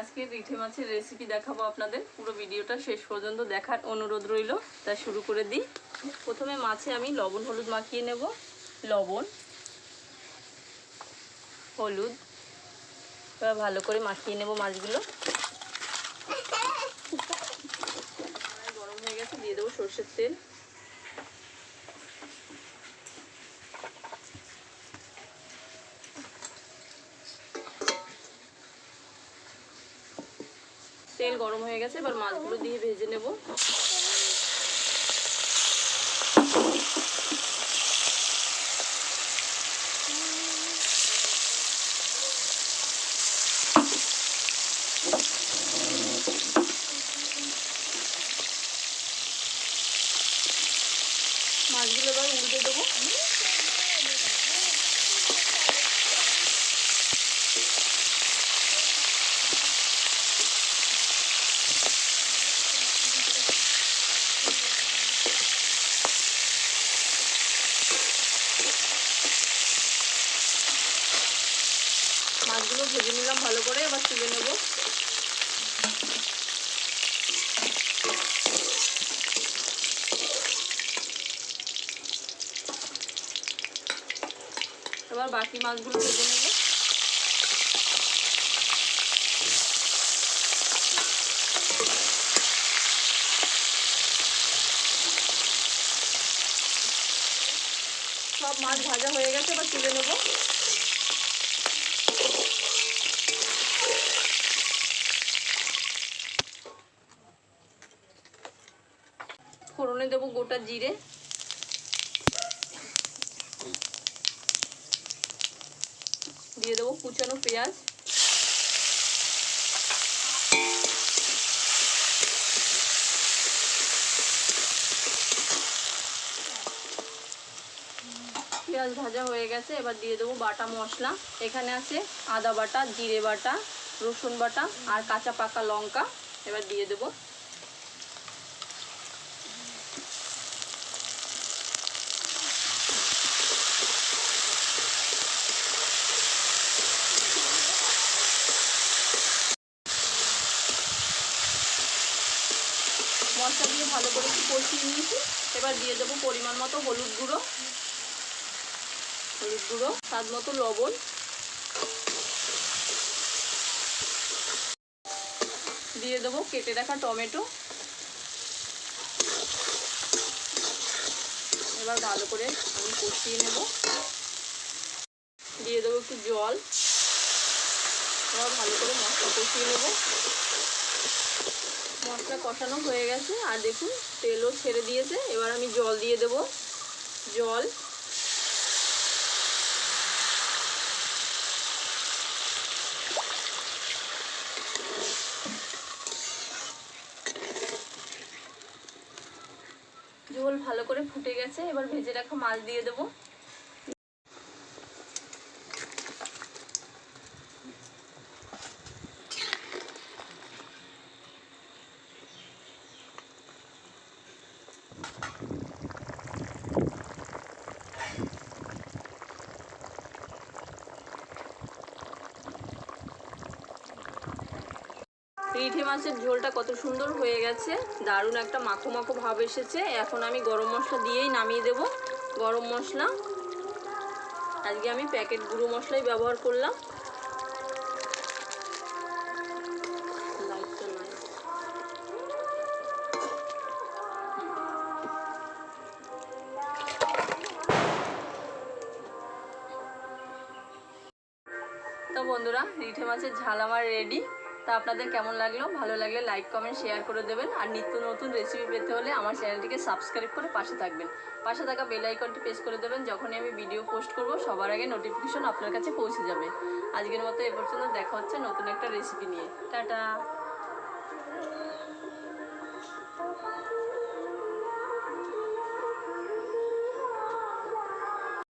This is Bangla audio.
আজকে রিঠে মাছের রেসিপি দেখাবো আপনাদের। পুরো ভিডিওটা শেষ পর্যন্ত দেখার অনুরোধ রইল। তা শুরু করে দিই। প্রথমে মাছে আমি লবণ, হলুদ মাখিয়ে নেব। লবণ, হলুদ ভালো করে মাখিয়ে নেব মাছগুলো। গরম হয়ে গেছে, দিয়ে দেবো সর্ষের তেল। তেল গরম হয়ে গেছে এবার মাছগুলো দিয়ে ভেজে নেব। মাছগুলো এবার উল্টে দেবো। মাছগুলো ভেজে নিলাম, ভালো করে এবার তুলে নেব। এবার বাকি মাছগুলো ভেজে নেব। সব মাছ ভাজা হয়ে গেছে, এবার তুলে নেব। ফোড়নে দেবো গোটা জিরে। দিয়ে দেবো কুচানো পেঁয়াজ। পেঁয়াজ ভাজা হয়ে গেছে, এবার দিয়ে দেবো বাটা মশলা। এখানে আছে আদা বাটা, জিরে বাটা, রসুন বাটা আর কাঁচা পাকা লঙ্কা। এবার দিয়ে দেবো মশলা দিয়ে ভালো করে একটু কষিয়ে নিয়েছি। এবার দিয়ে দেবো পরিমাণ মতো হলুদ গুঁড়ো। হলুদ গুঁড়ো, স্বাদ মতো লবণ। দিয়ে দেবো কেটে রাখা টমেটো। এবার ভালো করে আমি কষিয়ে নেব। দিয়ে দেবো একটু জল। এবার ভালো করে মশলা কষিয়ে নেব। মশলা কষানো হয়ে গেছে, আর দেখুন তেলও ছেড়ে দিয়েছে। এবার আমি জল দিয়ে দেব। জল। ঝোল ভালো করে ফুটে গেছে, এবার ভেজে রাখা মাছ দিয়ে দেবো। রিঠে মাছের ঝোলটা কত সুন্দর হয়ে গেছে। দারুণ একটা মাখো মাখো ভাব এসেছে। এখন আমি গরম মশলা দিয়েই নামিয়ে দেব। গরম মশলা। আজকে আমি প্যাকেট গুঁড়ো মশলাই ব্যবহার করলাম। বন্ধুরা রিঠে মাছের ঝাল আমার রেডি তা আপনাদের কেমন লাগল? ভালো লাগলে লাইক কমেন্ট শেয়ার করে দেবেন। আর নিত্য নতুন রেসিপি পেতে হলে আমার চ্যানেলটিকে সাবস্ক্রাইব করে পাশে থাকবেন। পাশে থাকা বেল আইকনটি প্রেস করে দেবেন, যখনই আমি ভিডিও পোস্ট করব, সবার আগে নোটিফিকেশন আপনার কাছে পৌঁছে যাবে। আজকের মতো এ পর্যন্ত, দেখা হচ্ছে নতুন একটা রেসিপি নিয়ে। টাটা!